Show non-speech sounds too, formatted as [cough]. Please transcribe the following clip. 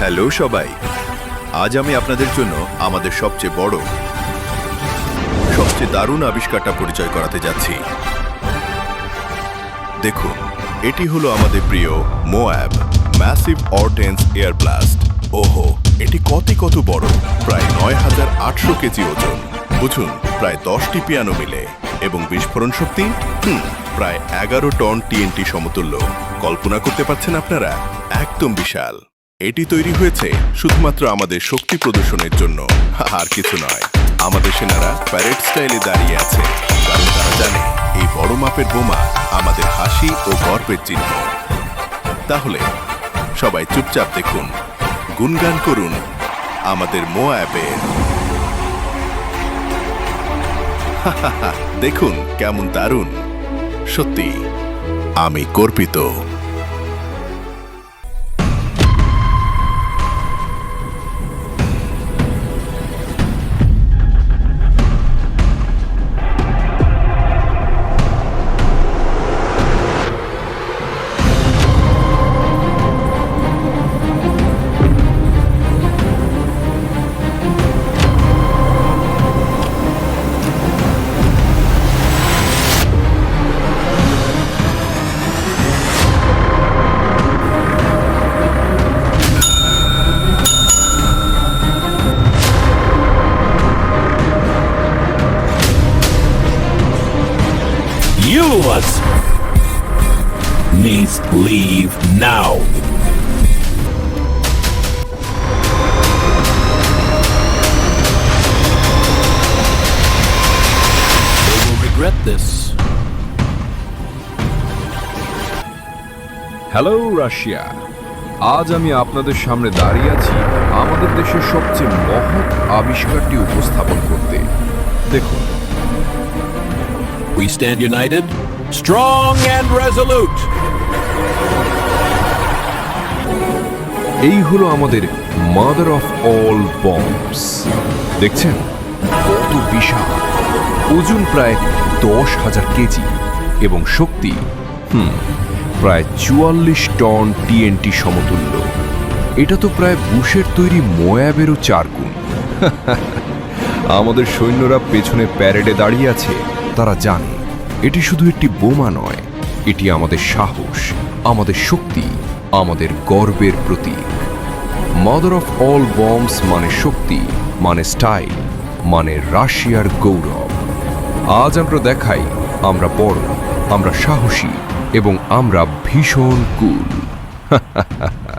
Hello সবাই। আজ আমি আপনাদের জন্য আমাদের সবচেয়ে বড়, সবচেয়ে দারুণ আবিষ্কারটা পরিচয় করাতে যাচ্ছি। দেখুন, এটি হলো আমাদের প্রিয় MOAB massive ordnance air blast. ওহো, এটি কত কত বড়, প্রায় নয় হাজার আটশো কেজি ওজন। বুঝুন, প্রায় দশটি পিয়ানো মিলে এবং বিস্ফোরণ শক্তি, হুম, প্রায় এগারো টন টিএনটি সমতুল্য। কল্পনা করতে পারছেন আপনারা? একদম বিশাল। এটি তৈরি হয়েছে শুধুমাত্র আমাদের শক্তি প্রদর্শনের জন্য। আর কিছু নয়, আমাদের সেনারা প্যারেড স্টাইলে দাঁড়িয়ে আছে। কারণ তারা জানে, এই বড় মাপের বোমা আমাদের হাসি ও গর্বের চিহ্ন। তাহলে, সবাই চুপচাপ দেখুন গুনগান করুন আমাদের মো অ্যাপের দেখুন কেমন দারুণ। সত্যি, আমি কর্পিত You must leave now. They will regret this. Hello Russia আজ আমি আপনাদের সামনে দাঁড়িয়ে আছি আমাদের দেশের সবচেয়ে মহৎ আবিষ্কারটি উপস্থাপন করতে দেখুন We stand united, strong and resolute. এই হলো আমাদের মাদার অফ অল বম্বস দেখছেন? কত বিশাল। ওজন প্রায় দশ হাজার কেজি এবং শক্তি, হুম, প্রায় চুয়াল্লিশ টন টিএনটি সমতুল্য। এটা তো প্রায় বুশের তৈরি ময়াবেরও চার গুণ। [laughs] আমাদের সৈন্যরা পেছনে প্যারেডে দাঁড়িয়ে আছে, তারা জানে। এটি শুধু একটি বোমা নয়, এটি আমাদের সাহস, আমাদের শক্তি, আমাদের গর্বের প্রতীক। মাদার অফ অল বম্বস মানে শক্তি মানে স্টাইল মানে রাশিয়ার গৌরব। আজ আমরা দেখাই, আমরা বড়, আমরা সাহসী এবং আমরা ভীষণ কুল [laughs]